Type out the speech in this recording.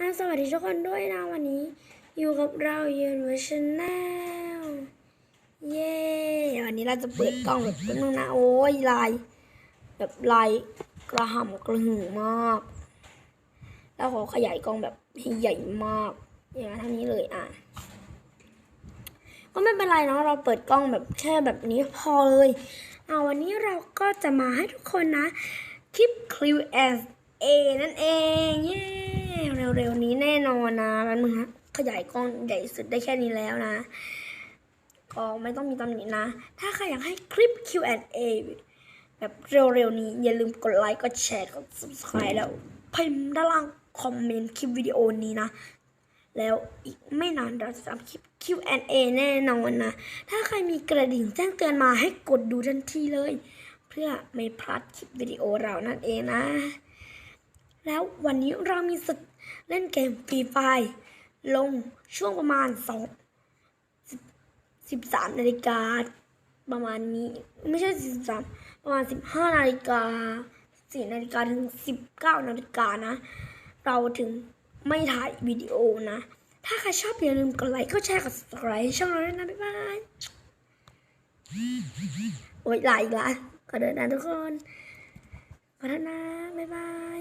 อะสวัสดีทุกคนด้วยนะวันนี้ อยู่กับเรายืนวิชแนลเย้วันนี้เราจะเปิดกล้องแบบนึงนะโอ้ยลาย แบบลายกระหำกระหึ่มมาก แล้วขอขยายกล้องแบบให้ใหญ่มากอย่างเท่านี้เลยอะก็ไม่เป็นไรเนาะเราเปิดกล้องแบบแค่แบบนี้พอเลยเอาวันนี้เราก็จะมาให้ทุกคนนะ คลิป Q&A นั่นเองเย้ นี้แน่นอนนะแป๊บนึงนะขยายกล้องใหญ่สุดได้แค่นี้แล้วนะ ก็ไม่ต้องมีตำหนินะ ถ้าใครอยากให้คลิป Q&A แบบเร็วๆนี้ อย่าลืมกดไลค์ กดแชร์ กด subscribe แล้วพิมพ์ด้านล่างคอมเมนต์คลิปวิดีโอนี้นะ แล้วอีกไม่นานเราจะทำคลิป Q&A แน่นอนนะ ถ้าใครมีกระดิ่งแจ้งเตือนมาให้กดดูทันทีเลย เพื่อไม่พลาดคลิปวิดีโอเรานั่นเองนะ แล้ววันนี้เรามีสิทธิ์เล่นเกมฟรีไฟลงช่วงประมาณสองสิบสามนาฬิกาประมาณนี้ไม่ใช่สิบสามประมาณสิบห้านาฬิกาสี่นาฬิกาถึงสิบเก้านาฬิกานะ เราถึงไม่ถ่ายวิดีโอนะ ถ้าใครชอบอย่าลืมกดไลค์กดแชร์กด subscribe ช่องเราด้วยนะ บ๊ายบาย โอ๊ยลาอีกละขอเดินนะทุกคนขอโทษนะ บ๊ายบาย